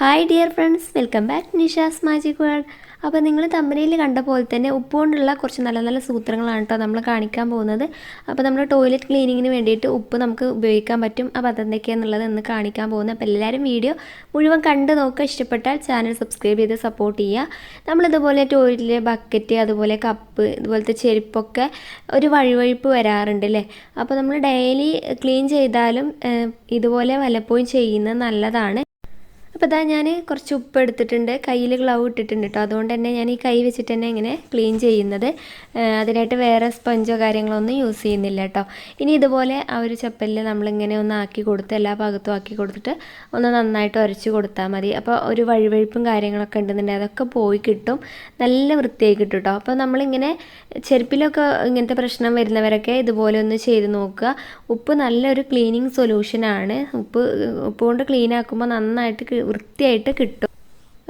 Hi dear friends welcome back Nisha's magic world അപ്പോൾ നിങ്ങൾ തമ്പനയിൽ കണ്ട പോലെ തന്നെ ഉപ്പ് കൊണ്ടുള്ള കുറച്ച് നല്ല നല്ല സൂത്രങ്ങളാണ് കേട്ടോ നമ്മൾ കാണിക്കാൻ പോകുന്നത്. അപ്പോൾ നമ്മൾ ടോയ്ലറ്റ് ക്ലീനിങ്ങിന് വേണ്ടിയിട്ട് ഉപ്പ് നമുക്ക് ഉപയോഗിക്കാൻ പറ്റും. അപ്പോൾ അതെന്തൊക്കെയാണെന്നുള്ളത് ഇന്ന് കാണിക്കാൻ പോകുന്നത്. അപ്പോൾ എല്ലാവരും വീഡിയോ മുഴുവൻ കണ്ട് നോക്കുക. ഇഷ്ടപ്പെട്ടാൽ ചാനൽ സബ്സ്ക്രൈബ് ചെയ്ത് സപ്പോർട്ട് ചെയ്യുക. നമ്മളിതുപോലെ ടോയ്ലറ്റിലെ ബക്കറ്റ് അതുപോലെ കപ്പ് ഇതുപോലത്തെ ചെരുപ്പൊക്കെ ഒരു വഴുവഴുപ്പ് വരാറുണ്ട് അല്ലേ അപ്പോൾ നമ്മൾ ഡെയിലി ക്ലീൻ ചെയ്താലും ഇതുപോലെ വല്ലപ്പോഴും ചെയ്യുന്നത് നല്ലതാണ്. അപ്പോൾ ഇതാ ഞാൻ കുറച്ച് ഉപ്പ് എടുത്തിട്ടുണ്ട്. കയ്യിൽ ഗ്ലൗ ഇട്ടിട്ടുണ്ട് കേട്ടോ അതുകൊണ്ട് തന്നെ ഞാൻ ഈ കൈ വെച്ചിട്ട് തന്നെ ഇങ്ങനെ ക്ലീൻ ചെയ്യുന്നത്. അതിനായിട്ട് വേറെ സ്പഞ്ചോ കാര്യങ്ങളോ ഒന്നും യൂസ് ചെയ്യുന്നില്ല കേട്ടോ ഇനി ഇതുപോലെ ആ ഒരു ചപ്പലിൽ നമ്മളിങ്ങനെ ഒന്ന് ആക്കി കൊടുത്ത് എല്ലാ ഭാഗത്തും ആക്കി കൊടുത്തിട്ട് ഒന്ന് നന്നായിട്ട് ഉരച്ച് കൊടുത്താൽ മതി. അപ്പോൾ ഒരു വഴുവഴുപ്പും കാര്യങ്ങളൊക്കെ ഉണ്ടെന്നുണ്ടെങ്കിൽ അതൊക്കെ പോയി കിട്ടും. നല്ല വൃത്തിയായി കിട്ടും കേട്ടോ അപ്പോൾ നമ്മളിങ്ങനെ ചെരുപ്പിലൊക്കെ ഇങ്ങനത്തെ പ്രശ്നം വരുന്നവരൊക്കെ ഇതുപോലെ ഒന്ന് ചെയ്ത് നോക്കുക. ഉപ്പ് നല്ലൊരു ക്ലീനിങ് സൊല്യൂഷനാണ് ഉപ്പ് ഉപ്പ് കൊണ്ട് ക്ലീൻ ആക്കുമ്പോൾ നന്നായിട്ട് വൃത്തിയായിട്ട് കിട്ടും.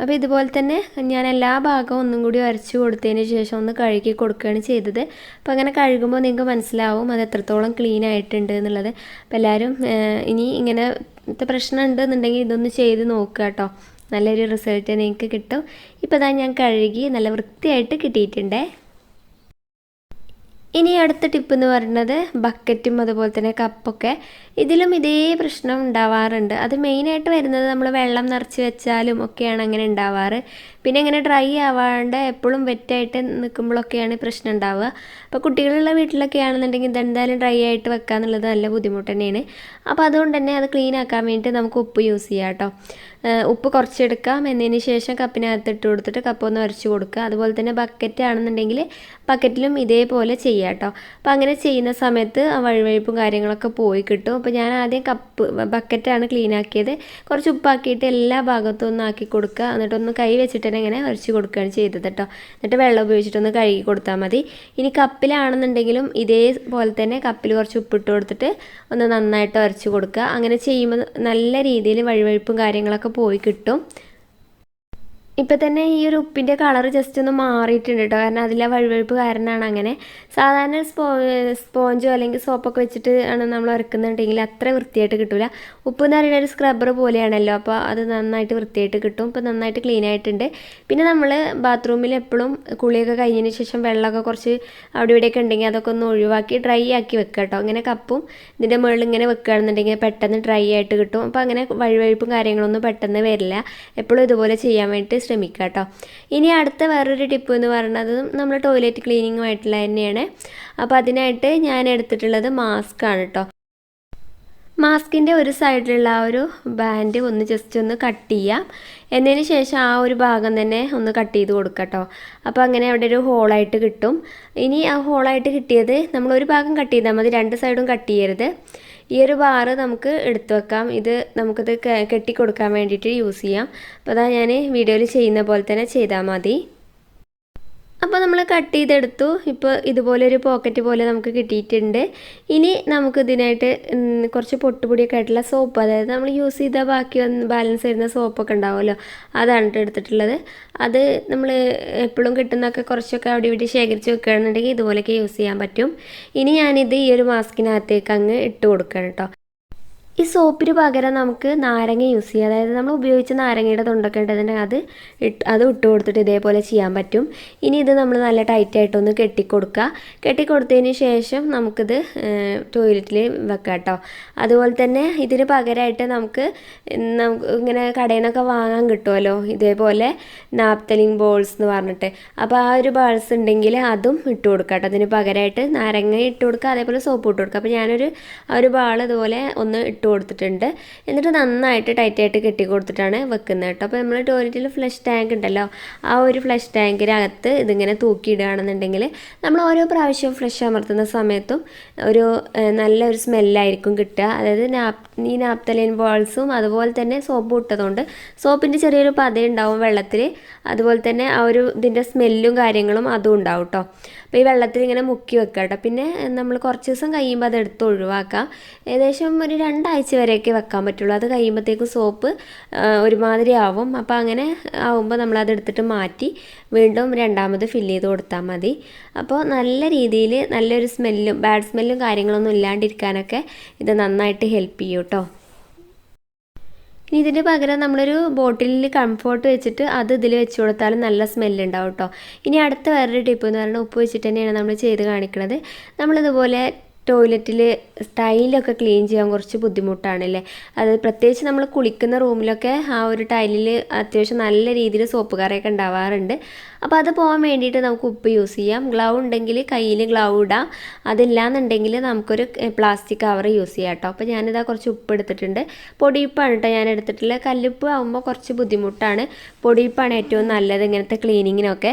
അപ്പോൾ ഇതുപോലെ തന്നെ ഞാൻ എല്ലാ ഭാഗവും ഒന്നും കൂടി അരച്ചു കൊടുത്തതിന് ശേഷം ഒന്ന് കഴുകി കൊടുക്കുകയാണ് ചെയ്തത്. അപ്പോൾ അങ്ങനെ കഴുകുമ്പോൾ നിങ്ങൾക്ക് മനസ്സിലാവും അത് എത്രത്തോളം ക്ലീൻ ആയിട്ടുണ്ട് എന്നുള്ളത്. അപ്പോൾ എല്ലാവരും ഇനി ഇങ്ങനെ ഇങ്ങനത്തെ പ്രശ്നം ഉണ്ടെന്നുണ്ടെങ്കിൽ ഇതൊന്ന് ചെയ്ത് നോക്കുക കേട്ടോ. നല്ലൊരു റിസൾട്ട് നിങ്ങൾക്ക് കിട്ടും. ഇപ്പോൾ ഞാൻ കഴുകി നല്ല വൃത്തിയായിട്ട് കിട്ടിയിട്ടുണ്ടേ. ഇനി അടുത്ത ടിപ്പ് എന്ന് പറയുന്നത് ബക്കറ്റും അതുപോലെ തന്നെ കപ്പൊക്കെ ഇതിലും ഇതേ പ്രശ്നം ഉണ്ടാവാറുണ്ട്. അത് മെയിനായിട്ട് വരുന്നത് നമ്മൾ വെള്ളം നിറച്ച് വെച്ചാലും ഒക്കെയാണ് അങ്ങനെ ഉണ്ടാവാറ്. പിന്നെ ഇങ്ങനെ ഡ്രൈ ആവാണ്ട് എപ്പോഴും വെറ്റായിട്ട് നിൽക്കുമ്പോഴൊക്കെയാണ് പ്രശ്നം ഉണ്ടാവുക. അപ്പോൾ കുട്ടികളുള്ള വീട്ടിലൊക്കെ ആണെന്നുണ്ടെങ്കിൽ ഇതെന്തായാലും ഡ്രൈ ആയിട്ട് വെക്കുക എന്നുള്ളത് നല്ല ബുദ്ധിമുട്ട് തന്നെയാണ്. അപ്പോൾ അതുകൊണ്ട് തന്നെ അത് ക്ലീൻ ആക്കാൻ വേണ്ടിയിട്ട് നമുക്ക് ഉപ്പ് യൂസ് ചെയ്യാം കേട്ടോ. ഉപ്പ് കുറച്ചെടുക്കാം. എന്നതിന് ശേഷം കപ്പിനകത്ത് ഇട്ട് കൊടുത്തിട്ട് കപ്പ് ഒന്ന് ഉരച്ച് കൊടുക്കുക. അതുപോലെ തന്നെ ബക്കറ്റ് ആണെന്നുണ്ടെങ്കിൽ ബക്കറ്റിലും ഇതേപോലെ ചെയ്യാം. കേട്ടോ അപ്പോൾ അങ്ങനെ ചെയ്യുന്ന സമയത്ത് ആ വഴുവഴുപ്പും കാര്യങ്ങളൊക്കെ പോയി കിട്ടും. അപ്പോൾ ഞാൻ ആദ്യം കപ്പ് ബക്കറ്റാണ് ക്ലീൻ ആക്കിയത്. കുറച്ച് ഉപ്പാക്കിയിട്ട് എല്ലാ ഭാഗത്തും ഒന്ന് ആക്കി കൊടുക്കുക. എന്നിട്ടൊന്ന് കൈ വെച്ചിട്ട് തന്നെ ഇങ്ങനെ ഉരച്ച് കൊടുക്കുകയാണ് ചെയ്തത് കേട്ടോ എന്നിട്ട് വെള്ളം ഉപയോഗിച്ചിട്ടൊന്ന് കഴുകി കൊടുത്താൽ മതി. ഇനി കപ്പിലാണെന്നുണ്ടെങ്കിലും ഇതേപോലെ തന്നെ കപ്പിൽ കുറച്ച് ഉപ്പിട്ട് കൊടുത്തിട്ട് ഒന്ന് നന്നായിട്ട് ഉരച്ച് കൊടുക്കുക. അങ്ങനെ ചെയ്യുമ്പോൾ നല്ല രീതിയിൽ വഴുവഴുപ്പും കാര്യങ്ങളൊക്കെ പോയി കിട്ടും. ഇപ്പം തന്നെ ഈ ഒരു ഉപ്പിന്റെ കളർ ജസ്റ്റ് ഒന്ന് മാറിയിട്ടുണ്ട് കേട്ടോ കാരണം അതിലെ വഴുവഴുപ്പ് കാരണമാണ് അങ്ങനെ. സാധാരണ സ്പോ സ്പോഞ്ചോ അല്ലെങ്കിൽ സോപ്പൊക്കെ വെച്ചിട്ട് ആണ് നമ്മൾ ഇറക്കുന്നുണ്ടെങ്കിൽ അത്ര വൃത്തിയായിട്ട് കിട്ടില്ല ഉപ്പ് എന്ന് പറയുന്ന ഒരു സ്ക്രബ്ബർ പോലെയാണല്ലോ. അപ്പോൾ അത് നന്നായിട്ട് വൃത്തിയായിട്ട് കിട്ടും. ഇപ്പോൾ നന്നായിട്ട് ക്ലീൻ ആയിട്ടുണ്ട്. പിന്നെ നമ്മൾ ബാത്റൂമിൽ എപ്പോഴും കുളിയൊക്കെ കഴിഞ്ഞതിന് ശേഷം വെള്ളമൊക്കെ കുറച്ച് അവിടെ ഇവിടെയൊക്കെ ഉണ്ടെങ്കിൽ അതൊക്കെ ഒന്ന് ഒഴിവാക്കി ഡ്രൈ ആക്കി വെക്കുക കേട്ടോ അങ്ങനെ കപ്പും ഇതിന്റെ മുകളിൽ ഇങ്ങനെ വെക്കുകയാണെന്നുണ്ടെങ്കിൽ പെട്ടെന്ന് ഡ്രൈ ആയിട്ട് കിട്ടും. അപ്പോൾ അങ്ങനെ വഴുവഴുപ്പും കാര്യങ്ങളൊന്നും പെട്ടെന്ന് വരില്ല. എപ്പോഴും ഇതുപോലെ ചെയ്യാൻ വേണ്ടിയിട്ട് ശ്രമിക്കുക കേട്ടോ ഇനി അടുത്ത വേറൊരു ടിപ്പ് എന്ന് പറയുന്നത് നമ്മൾ ടോയ്ലറ്റ് ക്ലീനിങ്ങുമായിട്ടുള്ള തന്നെയാണ്. അപ്പോൾ അതിനായിട്ട് ഞാൻ എടുത്തിട്ടുള്ളത് മാസ്ക് ആണ് കേട്ടോ മാസ്കിന്റെ ഒരു സൈഡിലുള്ള ആ ഒരു ബാൻഡ് ഒന്ന് ജസ്റ്റ് ഒന്ന് കട്ട് ചെയ്യാം. എന്നതിന് ശേഷം ആ ഒരു ഭാഗം തന്നെ ഒന്ന് കട്ട് ചെയ്ത് കൊടുക്കുക കേട്ടോ അപ്പോൾ അങ്ങനെ അവിടെ ഒരു ഹോളായിട്ട് കിട്ടും. ഇനി ആ ഹോളായിട്ട് കിട്ടിയത് നമ്മൾ ഒരു ഭാഗം കട്ട് ചെയ്താൽ മതി രണ്ട് സൈഡും കട്ട് ചെയ്യരുത്. ഈ ഒരു ബാറ് നമുക്ക് എടുത്തു വെക്കാം. ഇത് നമുക്കിത് കെട്ടിക്കൊടുക്കാൻ വേണ്ടിയിട്ട് യൂസ് ചെയ്യാം. അപ്പോൾ അതാ ഞാൻ വീഡിയോയിൽ ചെയ്യുന്ന പോലെ തന്നെ ചെയ്താൽ മതി. അപ്പോൾ നമ്മൾ കട്ട് ചെയ്തെടുത്തു. ഇപ്പോൾ ഇതുപോലെ ഒരു പോക്കറ്റ് പോലെ നമുക്ക് കിട്ടിയിട്ടുണ്ട്. ഇനി നമുക്ക് ഇതിനായിട്ട് കുറച്ച് പൊട്ടുപൊടിയൊക്കെ ആയിട്ടുള്ള സോപ്പ് അതായത് നമ്മൾ യൂസ് ചെയ്ത ബാക്കി വന്ന് ബാലൻസ് വരുന്ന സോപ്പൊക്കെ ഉണ്ടാവുമല്ലോ അതാണ് എടുത്തിട്ടുള്ളത്. അത് നമ്മൾ എപ്പോഴും കിട്ടുന്നൊക്കെ കുറച്ചൊക്കെ അവിടെ ഇവിടെ ശേഖരിച്ച് വെക്കുകയാണെന്നുണ്ടെങ്കിൽ ഇതുപോലെയൊക്കെ യൂസ് ചെയ്യാൻ പറ്റും. ഇനി ഞാനിത് ഈ ഒരു മാസ്കിനകത്തേക്ക് അങ്ങ് ഇട്ട് കൊടുക്കണം കേട്ടോ ഈ സോപ്പിന് പകരം നമുക്ക് നാരങ്ങ യൂസ് ചെയ്യാം. അതായത് നമ്മൾ ഉപയോഗിച്ച നാരങ്ങയുടെ തൊണ്ടൊക്കെ ഉണ്ടെന്നുണ്ടെങ്കിൽ അത് ഇട്ട് അത് ഇട്ട് കൊടുത്തിട്ട് ഇതേപോലെ ചെയ്യാൻ പറ്റും. ഇനി ഇത് നമ്മൾ നല്ല ടൈറ്റായിട്ടൊന്ന് കെട്ടിക്കൊടുക്കുക. കെട്ടിക്കൊടുത്തതിന് ശേഷം നമുക്കിത് ടോയ്ലറ്റിൽ വെക്കാം കേട്ടോ. അതുപോലെ തന്നെ ഇതിന് പകരമായിട്ട് നമുക്ക് നമുക്ക് ഇങ്ങനെ കടയിൽ നിന്നൊക്കെ വാങ്ങാൻ കിട്ടുമല്ലോ. ഇതേപോലെ നാപ്തലിങ് ബോൾസ് എന്ന് പറഞ്ഞിട്ട്. അപ്പോൾ ആ ഒരു ബോൾസ് ഉണ്ടെങ്കിൽ അതും ഇട്ട് കൊടുക്കാം കേട്ടോ. അതിന് പകരമായിട്ട് നാരങ്ങ ഇട്ട് കൊടുക്കുക അതേപോലെ സോപ്പ് ഇട്ട് കൊടുക്കുക. അപ്പോൾ ഞാനൊരു ആ ഒരു ബാൾ ഇതുപോലെ ഒന്ന് ഇട്ട് കൊടുത്തിട്ടുണ്ട്. എന്നിട്ട് നന്നായിട്ട് ടൈറ്റായിട്ട് കെട്ടി കൊടുത്തിട്ടാണ് വെക്കുന്നത് കേട്ടോ. അപ്പോൾ നമ്മൾ ടോയ്ലറ്റിൽ ഫ്ലഷ് ടാങ്ക് ഉണ്ടല്ലോ ആ ഒരു ഫ്ലഷ് ടാങ്കിനകത്ത് ഇതിങ്ങനെ തൂക്കിയിടുകയാണെന്നുണ്ടെങ്കിൽ നമ്മൾ ഓരോ പ്രാവശ്യവും ഫ്ലഷ് അമർത്തുന്ന സമയത്തും ഒരു നല്ലൊരു സ്മെല്ലായിരിക്കും കിട്ടുക. അതായത് നാപ് ഈ നാപ്തലിൻ ബോൾസും അതുപോലെ തന്നെ സോപ്പ് ഇട്ടതുകൊണ്ട് സോപ്പിന്റെ ചെറിയൊരു പതയുണ്ടാവും വെള്ളത്തിൽ അതുപോലെ തന്നെ ആ ഒരു ഇതിന്റെ സ്മെല്ലും കാര്യങ്ങളും അതും ഉണ്ടാവും കേട്ടോ. അപ്പോൾ ഈ വെള്ളത്തിൽ ഇങ്ങനെ മുക്കി വെക്കുക കേട്ടോ. പിന്നെ നമ്മൾ കുറച്ച് ദിവസം കഴിയുമ്പോൾ അത് എടുത്ത് ഒഴിവാക്കാം. ഏകദേശം ഒരു രണ്ടാഴ്ച വരെയൊക്കെ വെക്കാൻ പറ്റുള്ളൂ. അത് കഴിയുമ്പോഴത്തേക്കും സോപ്പ് ഒരുമാതിരി ആവും. അപ്പോൾ അങ്ങനെ ആവുമ്പോൾ നമ്മൾ അത് എടുത്തിട്ട് മാറ്റി വീണ്ടും രണ്ടാമത് ഫില്ല് ചെയ്ത് കൊടുത്താൽ മതി. അപ്പോൾ നല്ല രീതിയിൽ നല്ലൊരു സ്മെല്ലും ബാഡ് സ്മെല്ലും കാര്യങ്ങളൊന്നും ഇല്ലാണ്ടിരിക്കാനൊക്കെ ഇത് നന്നായിട്ട് ഹെൽപ്പ് ചെയ്യും കേട്ടോ. ഇനി ഇതിന് പകരം നമ്മളൊരു ബോട്ടിലിൽ കംഫോർട്ട് വെച്ചിട്ട് അത് ഇതിൽ വെച്ച് കൊടുത്താലും നല്ല സ്മെല്ല് ഉണ്ടാവും കേട്ടോ ഇനി അടുത്ത വേറൊരു ടിപ്പ് എന്ന് പറയുന്നത് ഉപ്പ് വെച്ചിട്ട് തന്നെയാണ് നമ്മൾ ചെയ്ത് കാണിക്കുന്നത് നമ്മളിതുപോലെ ടോയ്ലറ്റിൽ ടൈലൊക്കെ ക്ലീൻ ചെയ്യാൻ കുറച്ച് ബുദ്ധിമുട്ടാണല്ലേ? അത് പ്രത്യേകിച്ച് നമ്മൾ കുളിക്കുന്ന റൂമിലൊക്കെ ആ ഒരു ടൈലിൽ അത്യാവശ്യം നല്ല രീതിയിൽ സോപ്പ് കറിയൊക്കെ ഉണ്ടാവാറുണ്ട്. അപ്പോൾ അത് പോകാൻ വേണ്ടിയിട്ട് നമുക്ക് ഉപ്പ് യൂസ് ചെയ്യാം. ഗ്ലൗ ഉണ്ടെങ്കിൽ കയ്യിൽ ഗ്ലൗ ഇടാം. അതില്ലാന്നുണ്ടെങ്കിൽ നമുക്കൊരു പ്ലാസ്റ്റിക് കവർ യൂസ് ചെയ്യാം കേട്ടോ. അപ്പോൾ ഞാനിതാ കുറച്ച് ഉപ്പ് എടുത്തിട്ടുണ്ട്. പൊടിയുപ്പാണ് കേട്ടോ ഞാൻ എടുത്തിട്ടുള്ളത്. കല്ലുപ്പ് ആകുമ്പോൾ കുറച്ച് ബുദ്ധിമുട്ടാണ്. പൊടിയുപ്പാണ് ഏറ്റവും നല്ലത് ഇങ്ങനത്തെ ക്ലീനിങ്ങിനൊക്കെ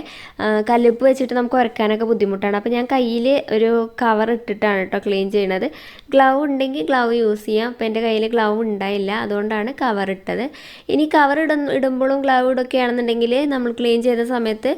കല്ലുപ്പ് വെച്ചിട്ട് നമുക്ക് ഉരക്കാനൊക്കെ ബുദ്ധിമുട്ടാണ്. അപ്പോൾ ഞാൻ കയ്യിൽ ഒരു കവർ ഇട്ടിട്ടാണ് കേട്ടോ ക്ലീൻ ചെയ്യണത്. ഗ്ലൗ ഉണ്ടെങ്കിൽ ഗ്ലൗ യൂസ് ചെയ്യാം. അപ്പോൾ എന്റെ കയ്യിൽ ഗ്ലൗ ഉണ്ടായില്ല. അതുകൊണ്ടാണ് കവർ ഇട്ടത്. ഇനി കവർ ഇടും ഇടുമ്പോഴും ഗ്ലൗ ഇടൊക്കെ ആണെന്നുണ്ടെങ്കിൽ നമ്മൾ ക്ലീൻ ചെയ്ത സമയത്ത്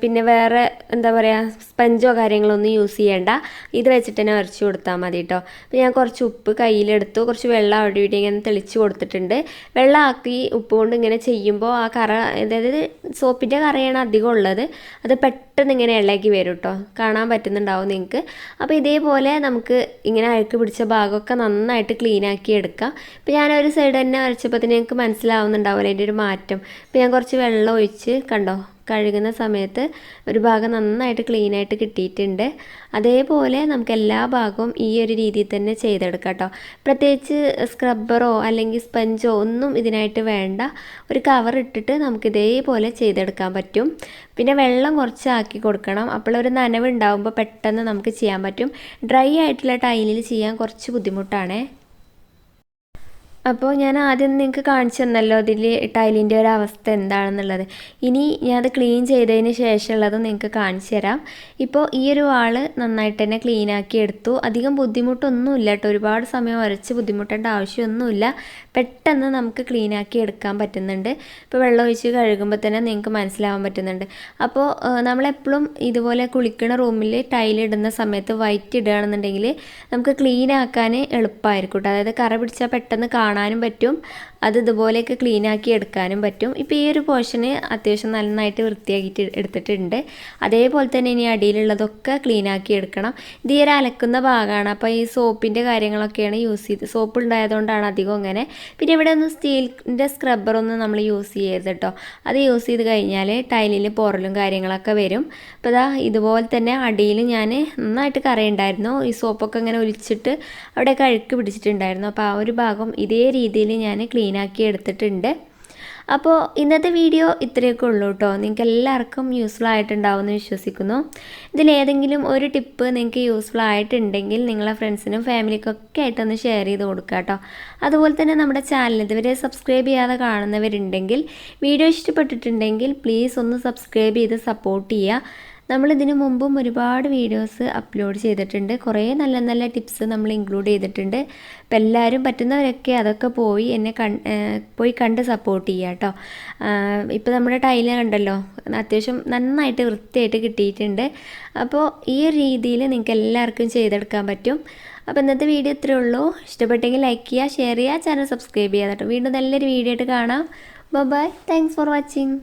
പിന്നെ വേറെ എന്താ പറയുക സ്പഞ്ചോ കാര്യങ്ങളൊന്നും യൂസ് ചെയ്യേണ്ട. ഇത് വെച്ചിട്ട് തന്നെ ഉരച്ച് കൊടുത്താൽ മതി കേട്ടോ അപ്പോൾ ഞാൻ കുറച്ച് ഉപ്പ് കയ്യിലെടുത്തു. കുറച്ച് വെള്ളം അവിടെ ഇവിടെ ഇങ്ങനെ തെളിച്ച് കൊടുത്തിട്ടുണ്ട്. വെള്ളം ആക്കി ഉപ്പ് കൊണ്ട് ഇങ്ങനെ ചെയ്യുമ്പോൾ ആ കറ അതായത് സോപ്പിന്റെ കറയാണ് അധികം ഉള്ളത്. അത് പെട്ടെന്ന് ഇങ്ങനെ ഇളകി വരും കേട്ടോ കാണാൻ പറ്റുന്നുണ്ടാവും നിങ്ങൾക്ക് അപ്പോൾ ഇതേപോലെ നമുക്ക് ഇങ്ങനെ അഴുക്ക് പിടിച്ച ഭാഗമൊക്കെ നന്നായിട്ട് ക്ലീൻ ആക്കി എടുക്കാം. ഇപ്പോൾ ഞാൻ ഒരു സൈഡ് തന്നെ വരച്ചപ്പോൾ തന്നെ നിങ്ങൾക്ക് മനസ്സിലാവുന്നുണ്ടാവില്ല അതിന്റെ ഒരു മാറ്റം. ഇപ്പോൾ ഞാൻ കുറച്ച് വെള്ളം ഒഴിച്ച് കണ്ടോ? കഴുകുന്ന സമയത്ത് ഒരു ഭാഗം നന്നായിട്ട് ക്ലീൻ ആയിട്ട് കിട്ടിയിട്ടുണ്ട്. അതേപോലെ നമുക്ക് എല്ലാ ഭാഗവും ഈ ഒരു രീതിയിൽ തന്നെ ചെയ്തെടുക്കാം കേട്ടോ. പ്രത്യേകിച്ച് സ്ക്രബ്ബറോ അല്ലെങ്കിൽ സ്പഞ്ചോ ഒന്നും ഇതിനായിട്ട് വേണ്ട. ഒരു കവർ ഇട്ടിട്ട് നമുക്ക് ഇതേപോലെ ചെയ്തെടുക്കാൻ പറ്റും. പിന്നെ വെള്ളം കുറച്ചാക്കി കൊടുക്കണം. അപ്പോൾ ഒരു നനവ് ഉണ്ടാകുമ്പോൾ പെട്ടെന്ന് നമുക്ക് ചെയ്യാൻ പറ്റും. ഡ്രൈ ആയിട്ടുള്ള ടൈലിൽ ചെയ്യാൻ കുറച്ച് ബുദ്ധിമുട്ടാണേ. അപ്പോൾ ഞാൻ ആദ്യം നിങ്ങൾക്ക് കാണിച്ചു തന്നല്ലോ അതിൽ ടൈലിന്റെ ഒരു അവസ്ഥ എന്താണെന്നുള്ളത്. ഇനി ഞാൻ അത് ക്ലീൻ ചെയ്തതിന് ശേഷമുള്ളത് നിങ്ങൾക്ക് കാണിച്ചു തരാം. ഇപ്പോൾ ഈ ഒരു വാൾ നന്നായിട്ട് തന്നെ ക്ലീൻ ആക്കി എടുത്തു. അധികം ബുദ്ധിമുട്ടൊന്നുമില്ല കേട്ടോ. ഒരുപാട് സമയം വരച്ച് ബുദ്ധിമുട്ടേണ്ട ആവശ്യമൊന്നുമില്ല. പെട്ടെന്ന് നമുക്ക് ക്ലീൻ ആക്കി എടുക്കാൻ പറ്റുന്നുണ്ട്. ഇപ്പോൾ വെള്ളം ഒഴിച്ച് കഴുകുമ്പോൾ തന്നെ നിങ്ങൾക്ക് മനസ്സിലാവാൻ പറ്റുന്നുണ്ട്. അപ്പോൾ നമ്മളെപ്പോഴും ഇതുപോലെ കുളിക്കുന്ന റൂമിൽ ടൈലിടുന്ന സമയത്ത് വൈറ്റ് ഇടുകയാണെന്നുണ്ടെങ്കിൽ നമുക്ക് ക്ലീൻ ആക്കാൻ എളുപ്പമായിരിക്കും കേട്ടോ. അതായത് കറ പിടിച്ചാൽ പെട്ടെന്ന് കാണാനും പറ്റും. അത് ഇതുപോലെയൊക്കെ ക്ലീൻ ആക്കി എടുക്കാനും പറ്റും. ഇപ്പോൾ ഈ ഒരു പോർഷന് അത്യാവശ്യം നന്നായിട്ട് വൃത്തിയാക്കിയിട്ട് എടുത്തിട്ടുണ്ട്. അതേപോലെ തന്നെ ഇനി അടിയിലുള്ളതൊക്കെ ക്ലീൻ ആക്കി എടുക്കണം. ഇത് ഈ ഒരു അലക്കുന്ന ഭാഗമാണ്. അപ്പോൾ ഈ സോപ്പിന്റെ കാര്യങ്ങളൊക്കെയാണ് യൂസ് ചെയ്ത് സോപ്പ് ഉണ്ടായതുകൊണ്ടാണ് അധികം അങ്ങനെ. പിന്നെ ഇവിടെ ഒന്നും സ്റ്റീലിന്റെ സ്ക്രബ്ബറൊന്നും നമ്മൾ യൂസ് ചെയ്യരുത് കേട്ടോ അത് യൂസ് ചെയ്ത് കഴിഞ്ഞാൽ ടൈലിൽ പോറലും കാര്യങ്ങളൊക്കെ വരും. അപ്പോൾ ഇതാ ഇതുപോലെ തന്നെ അടിയിൽ ഞാൻ നന്നായിട്ട് കറയുണ്ടായിരുന്നു. ഈ സോപ്പൊക്കെ ഇങ്ങനെ ഒലിച്ചിട്ട് അവിടെ കഴുക്ക് പിടിച്ചിട്ടുണ്ടായിരുന്നു. അപ്പോൾ ആ ഒരു ഭാഗം ഇതേ രീതിയിൽ ഞാൻ ക്ലീൻ ആക്കി എടുത്തിട്ടുണ്ട്. അപ്പോൾ ഇന്നത്തെ വീഡിയോ ഇത്രയൊക്കെ ഉള്ളൂ കേട്ടോ നിങ്ങൾക്ക് എല്ലാവർക്കും യൂസ്ഫുൾ ആയിട്ടുണ്ടാവുമെന്ന് വിശ്വസിക്കുന്നു. ഇതിലേതെങ്കിലും ഒരു ടിപ്പ് നിങ്ങൾക്ക് യൂസ്ഫുൾ ആയിട്ടുണ്ടെങ്കിൽ നിങ്ങളെ ഫ്രണ്ട്സിനും ഫാമിലിക്കൊക്കെ ആയിട്ടൊന്ന് ഷെയർ ചെയ്ത് കൊടുക്കുക കേട്ടോ അതുപോലെ തന്നെ നമ്മുടെ ചാനൽ ഇതുവരെ സബ്സ്ക്രൈബ് ചെയ്യാതെ കാണുന്നവരുണ്ടെങ്കിൽ വീഡിയോ ഇഷ്ടപ്പെട്ടിട്ടുണ്ടെങ്കിൽ പ്ലീസ് ഒന്ന് സബ്സ്ക്രൈബ് ചെയ്ത് സപ്പോർട്ട് ചെയ്യുക നമ്മളിതിനു മുമ്പും ഒരുപാട് വീഡിയോസ് അപ്ലോഡ് ചെയ്തിട്ടുണ്ട്. കുറേ നല്ല നല്ല ടിപ്സ് നമ്മൾ ഇൻക്ലൂഡ് ചെയ്തിട്ടുണ്ട്. അപ്പോൾ എല്ലാവരും പറ്റുന്നവരൊക്കെ അതൊക്കെ പോയി എന്നെ പോയി കണ്ട് സപ്പോർട്ട് ചെയ്യുക കേട്ടോ ഇപ്പോൾ നമ്മുടെ ടൈൽ കണ്ടല്ലോ അത്യാവശ്യം നന്നായിട്ട് വൃത്തിയായിട്ട് കിട്ടിയിട്ടുണ്ട്. അപ്പോൾ ഈ ഒരു രീതിയിൽ നിങ്ങൾക്ക് എല്ലാവർക്കും ചെയ്തെടുക്കാൻ പറ്റും. അപ്പോൾ ഇന്നത്തെ വീഡിയോ ഇത്രയേ ഉള്ളൂ. ഇഷ്ടപ്പെട്ടെങ്കിൽ ലൈക്ക് ചെയ്യുക ഷെയർ ചെയ്യുക ചാനൽ സബ്സ്ക്രൈബ് ചെയ്യുക കേട്ടോ വീണ്ടും നല്ലൊരു വീഡിയോ ആയിട്ട് കാണാം. ബൈ. Thanks for watching.